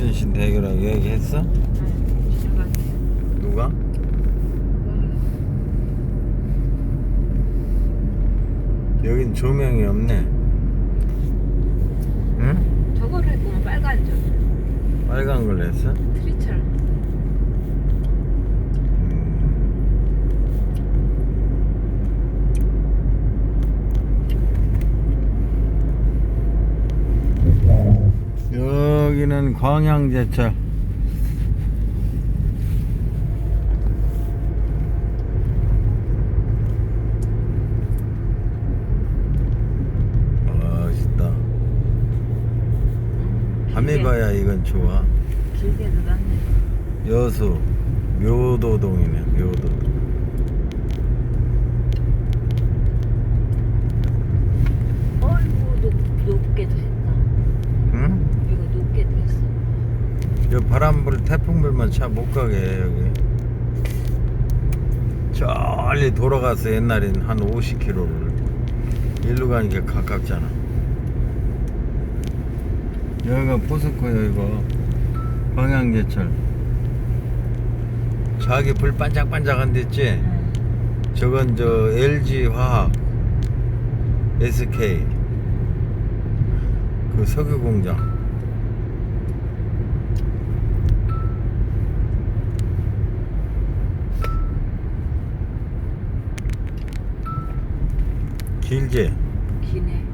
이순신 대교라고 얘기했어? 누가? 여긴 조명이 없네. 응? 저거를 보면 빨간 저 빨간 걸 했어? 트리처 여기는 광양제철. 멋있다. 밤에 봐야 이건 좋아. 길게도 났네 여수 묘도동이네 묘도동. 어이구 높, 높게도 했다 응? 이거 높게도 했어 여 바람 불 태풍불만 차못 가게 해, 여기. 저리 돌아가서 옛날엔 한 50km를 일로 가니까 가깝잖아. 여기가 포스코야 이거 광양제철. 저기 불 반짝반짝한 데 있지? 저건 저 LG 화학 SK 그 석유 공장. 길지? 기네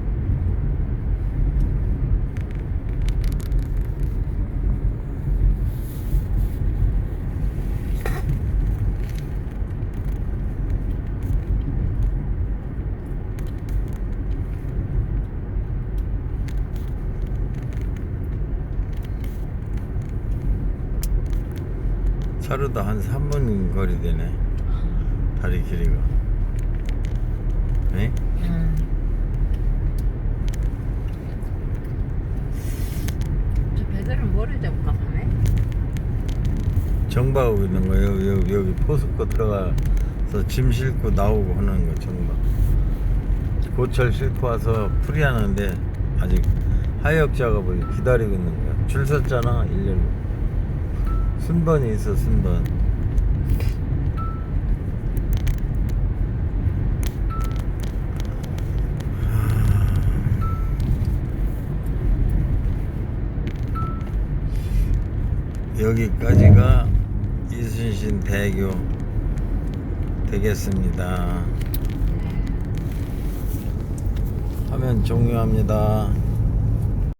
차로도 한 3분 거리 되네. 다리 길이가. 네? 저 배들은 뭐를 잡을까 밤에? 정박하고 있는 거예요. 여기, 여기, 포스코 들어가서 짐 싣고 나오고 하는 거 정박. 고철 싣고 와서 풀이하는데 아직 하역 작업을 기다리고 있는 거야. 줄 섰잖아, 1년로. 순번이 있어, 순번. 여기까지가 이순신 대교 되겠습니다. 화면 종료합니다.